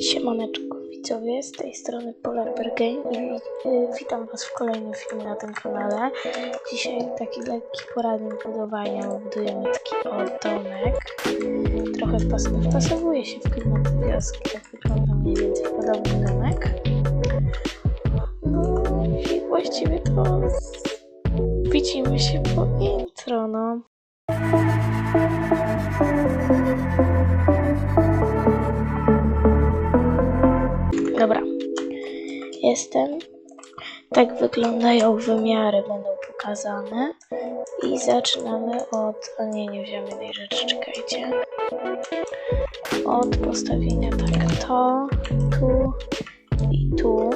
Siemaneczko widzowie, z tej strony Polarbear Game i y, witam was w kolejnym filmie na tym kanale. Dzisiaj taki lekki poradnik budowania, budujemy taki o domek. Trochę pas wpasowuje się w klimat wioski, tak wygląda mniej więcej podobny domek. No i właściwie to widzimy się po intro, no. Jestem. Tak wyglądają wymiary, będą pokazane. I zaczynamy od. O nie, nie wziąłem jednej rzeczy, czekajcie. Od postawienia tak to, tu i tu.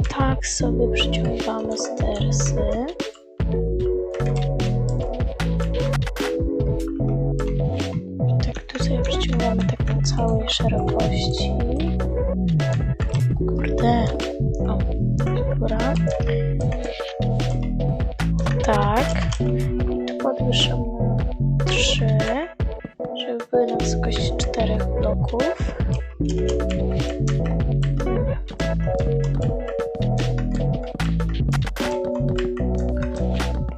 I tak sobie przyciągamy stersy. Tak tu sobie przyciągamy tak po całej szerokości. Tak. Podwyższam na 3, żeby były na wysokości 4 bloków.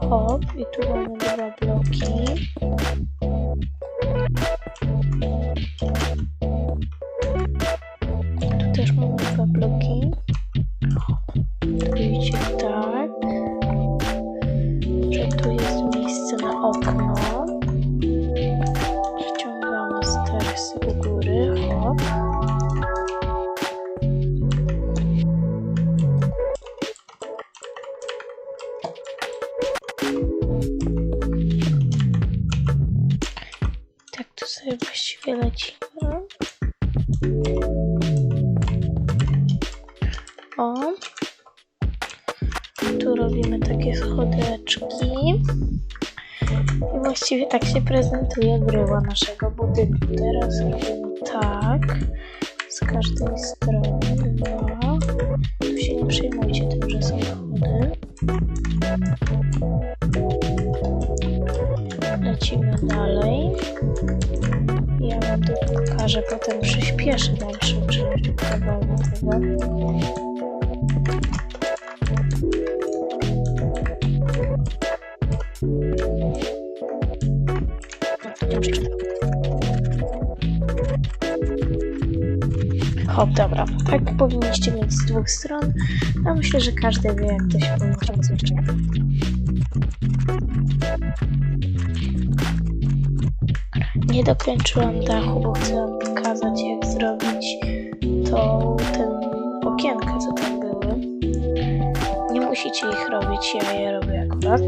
Hop, i tu mamy właściwie lecimy. O. Tu robimy takie schodeczki. I właściwie tak się prezentuje bryła naszego budynku. Teraz robimy tak. Z każdej strony dwa. Tu się nie przejmujcie tym, że są schody. Lecimy dalej. Ja wam to pokażę, potem przyspieszę dalszym czymś powoli tego. Hop, dobra. Tak powinniście mieć z dwóch stron. A myślę, że każdy wie, jak to się powinno zrobić. Nie dokończyłam dachu, bo chcę wam pokazać, jak zrobić tą, ten okienka, co tam były. Nie musicie ich robić, ja je robię akurat.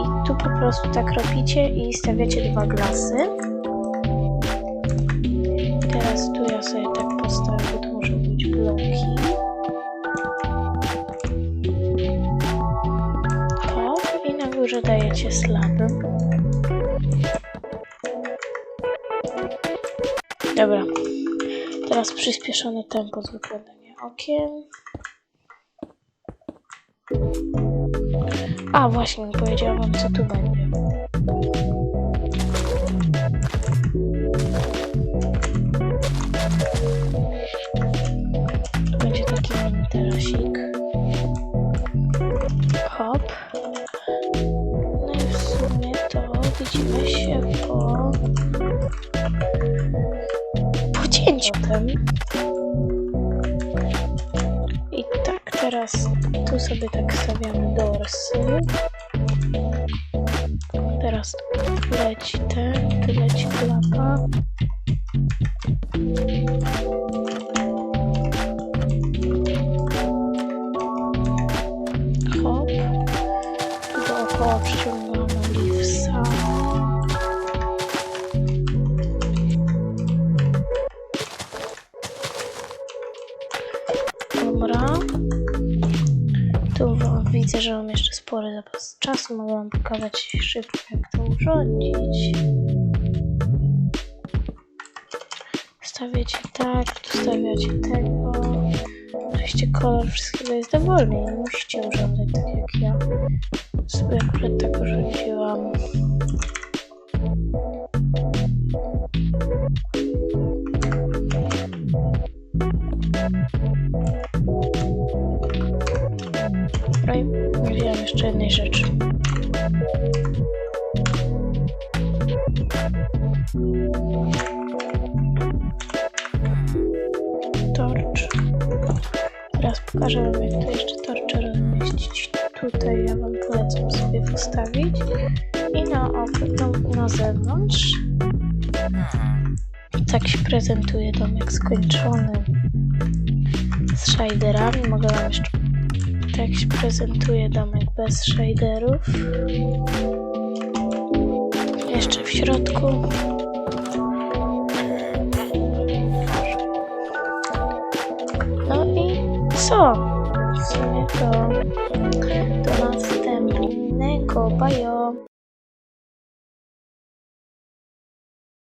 I tu po prostu tak robicie i stawiacie dwa glasy. Teraz tu ja sobie tak postawię, bo tu muszą być bloki. Hop, i na górze dajecie slaby. Teraz przyspieszone tempo z wykładania okien. A, właśnie, nie powiedziałam co tu będzie. Tu będzie taki mini terasik. Hop. No i w sumie to widzimy się po I tak, teraz tu sobie tak stawiamy dorsy. Teraz leci ten, tu leci klapa. Widzę, że mam jeszcze spory zapas czasu, mogę wam pokazać szybko jak to urządzić. Stawiacie tak, tu stawiacie tego. Oczywiście kolor wszystkiego jest dowolny, nie musicie urządzać tak jak ja sobie akurat tak urządziłam. Thank jednej rzeczy. Torcz. Teraz pokażę wam, jak tu jeszcze torcze rozmieścić. Tutaj ja wam polecam sobie ustawić. I na, na, na zewnątrz. Tak się prezentuje domek skończony. Z shaderami. Mogę wam jeszcze... Tak się prezentuje domek bez shaderów. Jeszcze w środku. No i co? W sumie to do następnego bajo.